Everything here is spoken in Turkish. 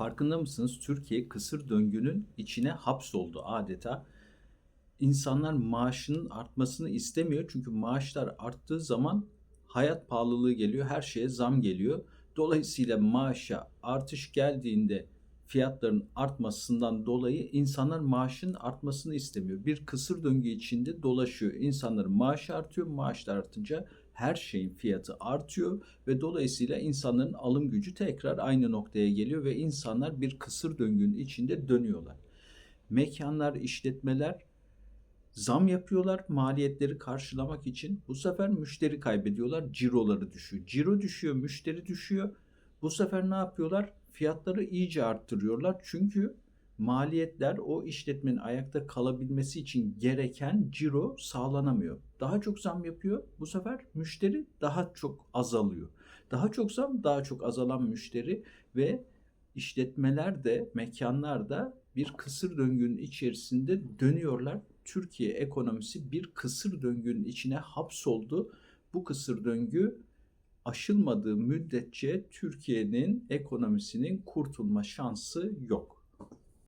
Farkında mısınız? Türkiye kısır döngünün içine hapsoldu adeta. İnsanlar maaşının artmasını istemiyor çünkü maaşlar arttığı zaman hayat pahalılığı geliyor, her şeye zam geliyor. Dolayısıyla maaşa artış geldiğinde fiyatların artmasından dolayı insanlar maaşın artmasını istemiyor. Bir kısır döngü içinde dolaşıyor. İnsanların maaşı artıyor, maaşlar artınca her şeyin fiyatı artıyor ve dolayısıyla insanların alım gücü tekrar aynı noktaya geliyor ve insanlar bir kısır döngünün içinde dönüyorlar. Mekanlar, işletmeler zam yapıyorlar maliyetleri karşılamak için. Bu sefer müşteri kaybediyorlar, ciroları düşüyor. Ciro düşüyor, müşteri düşüyor. Bu sefer ne yapıyorlar? Fiyatları iyice arttırıyorlar. Çünkü maliyetler o işletmenin ayakta kalabilmesi için gereken ciro sağlanamıyor. Daha çok zam yapıyor. Bu sefer müşteri daha çok azalıyor. Daha çok zam, daha çok azalan müşteri ve işletmeler de, mekanlar da bir kısır döngünün içerisinde dönüyorlar. Türkiye ekonomisi bir kısır döngünün içine hapsoldu. Bu kısır döngü aşılmadığı müddetçe Türkiye'nin ekonomisinin kurtulma şansı yok.